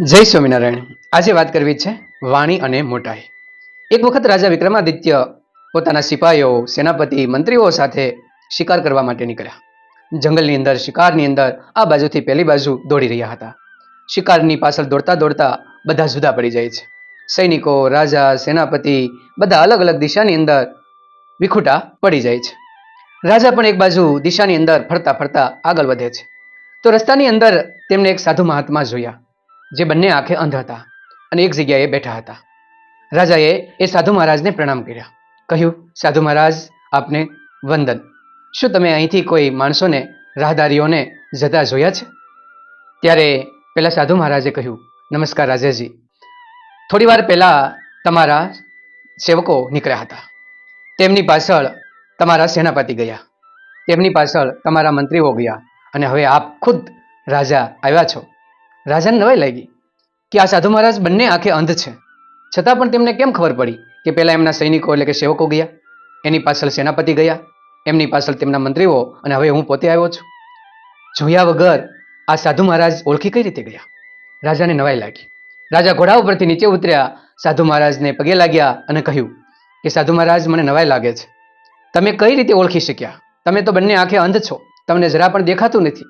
જય સ્વામિનારાયણ. આજે વાત કરવી છે વાણી અને મોટાઈ. એક વખત રાજા વિક્રમાદિત્ય પોતાના સિપાહીઓ સેનાપતિ, મંત્રીઓ સાથે શિકાર કરવા માટે નીકળ્યા. જંગલની અંદર, શિકારની અંદર આ બાજુથી પેલી બાજુ દોડી રહ્યા હતા. શિકારની પાછળ દોડતા દોડતા બધા જુદા પડી જાય છે. સૈનિકો, રાજા, સેનાપતિ બધા અલગ અલગ દિશાની અંદર વિખૂટા પડી જાય છે. રાજા પણ એક બાજુ દિશાની અંદર ફરતા ફરતા આગળ વધે છે. તો રસ્તાની અંદર તેમને એક સાધુ મહાત્મા જોયા. જે બંને આંખે અંધ હતા અને એક જગ્યાએ બેઠા હતા. રાજાએ એ સાધુ મહારાજને પ્રણામ કર્યા. કહ્યું, સાધુ મહારાજ, આપને વંદન. શું તમે અહીંથી કોઈ માણસોને, રાહદારીઓને જતા જોયા છે? ત્યારે પેલા સાધુ મહારાજે કહ્યું, નમસ્કાર રાજાજી. થોડી વાર પહેલાં તમારા સેવકો નીકળ્યા હતા. તેમની પાછળ તમારા સેનાપતિ ગયા. તેમની પાછળ તમારા મંત્રીઓ ગયા અને હવે આપ ખુદ રાજા આવ્યા છો. રાજાને નવાઈ લાગી કે આ સાધુ મહારાજ બંને આંખે અંધ છે. છતાં પણ તેમને કેમ ખબર પડી કે પહેલાં એમના સૈનિકો એટલે કે સેવકો ગયા, એની પાછળ સેનાપતિ ગયા, એમની પાછળ તેમના મંત્રીઓ અને હવે હું પોતે આવ્યો છું. જોયા વગર આ સાધુ મહારાજ ઓળખી કઈ રીતે ગયા? રાજાને નવાઈ લાગી. રાજા ઘોડા ઉપરથી નીચે ઉતર્યા, સાધુ મહારાજને પગે લાગ્યા અને કહ્યું કે સાધુ મહારાજ, મને નવાઈ લાગે છે. તમે કઈ રીતે ઓળખી શક્યા? તમે તો બંને આંખે અંધ છો. તમને જરા પણ દેખાતું નથી.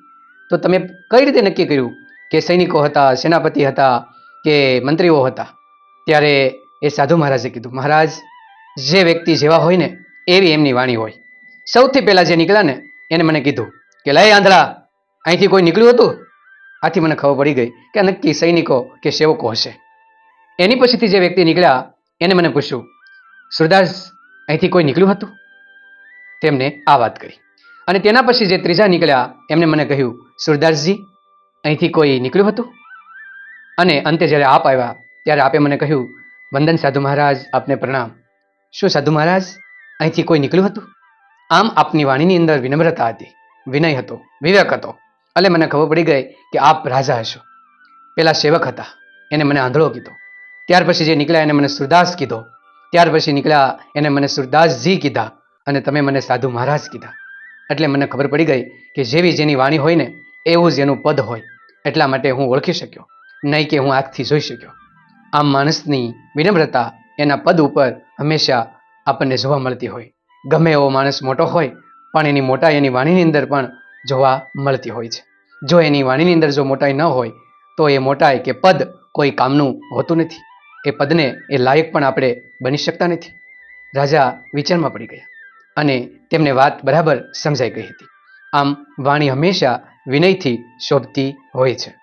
તો તમે કઈ રીતે નક્કી કર્યું કે સૈનિકો હતા, સેનાપતિ હતા, કે મંત્રીઓ હતા, ત્યારે એ સાધુ મહારાજે કીધું, મહારાજ, જે વ્યક્તિ જેવા હોય ને, એવી એમની વાણી હોય. સૌથી પહેલાં જે નીકળ્યા ને, એને મને કીધું કે લય આંધળા, અહીંથી કોઈ નીકળ્યું હતું? આથી મને ખબર પડી ગઈ કે નક્કી સૈનિકો કે સેવકો હશે. એની પછીથી જે વ્યક્તિ નીકળ્યા, એને મને પૂછ્યું, સુરદાસ, અહીંથી કોઈ નીકળ્યું હતું? તેમને આ વાત કરી અને તેના પછી જે ત્રીજા નીકળ્યા, એમને મને કહ્યું, સુરદાસજી અહીંથી કોઈ નીકળ્યું હતું? અને અંતે જ્યારે આપ આવ્યા, ત્યારે આપે મને કહ્યું, વંદન સાધુ મહારાજ, આપને પ્રણામ. શું સાધુ મહારાજ? અહીંથી કોઈ નીકળ્યું હતું? આમ આપની વાણીની અંદર વિનમ્રતા હતી, વિનય હતો, વિવેક હતો. એટલે મને ખબર પડી ગઈ કે આપ રાજા હશો. પેલા સેવક હતા, એને મને આંધળો કીધો. ત્યાર પછી જે નીકળ્યા, એને મને સુરદાસ કીધો. ત્યાર પછી નીકળ્યા, એને મને સુરદાસજી કીધા અને તમે મને સાધુ મહારાજ કીધા. એટલે મને ખબર પડી ગઈ કે જેવી જેની વાણી હોય ને એવું જ એનું પદ હોય, એટલા માટે હું ઓળખી શક્યો, નહીં કે હું આંખથી જોઈ શક્યો. આમ માણસની વિનમ્રતા એના પદ ઉપર હંમેશા આપણને જોવા મળતી હોય. ગમે એવો માણસ મોટો હોય, પણ એની મોટાઈ એની વાણીની અંદર પણ જોવા મળતી હોય છે. જો એની વાણીની અંદર જો મોટાઈ ન હોય, તો એ મોટાઈ કે પદ કોઈ કામનું હોતું નથી. એ પદને એ લાયક પણ આપણે બની શકતા નથી. રાજા વિચારમાં પડી ગયા અને તેમને વાત બરાબર સમજાઈ ગઈ હતી. આમ વાણી હંમેશા વિનયથી શોભતી હોય છે.